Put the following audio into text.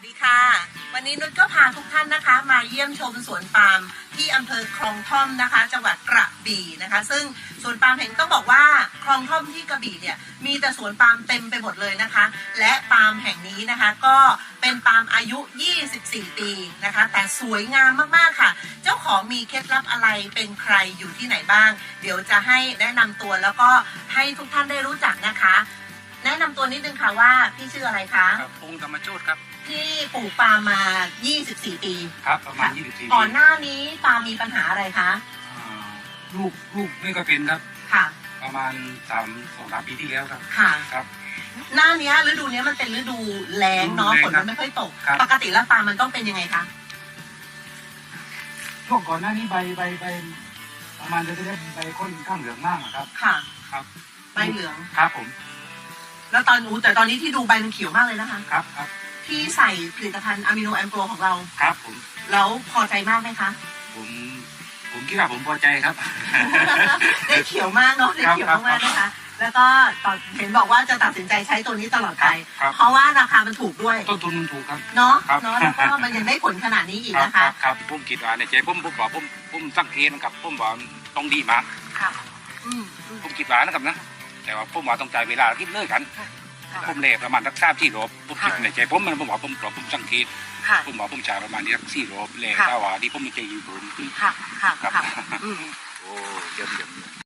วัสดีค่ะ วันนี้นุชก็พาทุกท่านนะคะ มาเยี่ยมชมสวนปาล์มที่อำเภอคลองท่อมนะคะ จังหวัดกระบี่นะคะ ซึ่งสวนปาล์มแห่งต้องบอกว่าคลองท่อมที่กระบี่เนี่ยมีแต่สวนปาล์มเต็มไปหมดเลยนะคะ และปาล์มแห่งนี้นะคะ ก็เป็นปาล์มอายุ 24 ปีนะคะ แต่สวยงามมากๆค่ะ เจ้าของมีเคล็ดลับอะไรเป็นใครอยู่ที่ไหนบ้าง เดี๋ยวจะให้แนะนำตัวแล้วก็ให้ทุกท่านได้รู้จักนะคะ นะนำตัวนิดนึงค่ะว่าพี่ชื่ออะไรคะ ครับองค์ธรรมโจทย์ครับที่ปลูกปาล์มมา 24 ปี ครับ ประมาณค่ะ24ปีก่อนหน้านี้ปาล์มมีปัญหาอะไรคะ อ่าลูกลูกนี่ก็เป็นครับ ค่ะ ประมาณสามสองสามปีที่แล้วครับ ค่ะ ครับ หน้าเนี้ยฤดูเนี้ยมันเป็นฤดูแล้งเนาะฤฝดูนแล้งมันไม่ค่อยตก ครับ ปกติแล้วปาล์มมันต้องเป็นยังไงคะ ช่วงก่อนหน้านี้ใบใบใบประมาณจะได้ใบค่อนข้างเหลืองมากอะครับ ค่ะ ครับ ใบเหลือง ครับผม แล้วตอนนู้แต่ตอนนี้ที่ดูใบมันเขียวมากเลยนะคะ ครับครับที่ใส่ผลิตภัณฑ์อะมิโนแอมโปรของเรา ครับผม แล้วพอใจมากไหมคะ ผมผมคิดว่าผมพอใจครับ ได้เขียวมากเนาะได้เขียวครับมากๆนะคะ แล้วก็ตอนเห็นบอกว่าจะตัดสินใจใช้ตัวนี้ตลอดไป ครับ เพราะว่าราคามันถูกด้วย ต้นทุนมันถูกครับ เนาะครับ เนาะแล้วก็มันยังได้ผลขนาดนี้อีกครับนะครัคะ บครับผมคิดว่าในใจผมผมบอกผมผมสังเกตนะครับผมว่าต้องดีมากค่ะ อืมอืมผมคิดว่านะครับนะ แต่ว่าผมว่าต้องใจายเวลาคิดเลยกันค่ะผมเล่ประมาณสักสามที่โลผมคิดค่ะในใจผมมันผมบอกผมบอกผมสังเกตค่ะ ผมบอกผมจ่ายประมาณนี้สักสี่โลเล่ค่ะ ถ้าว่าที่ผมมีใจอยู่ผม ค่ะ ค่ะครับค่ะ อืม โอ้เยี่ยมเยี่ยม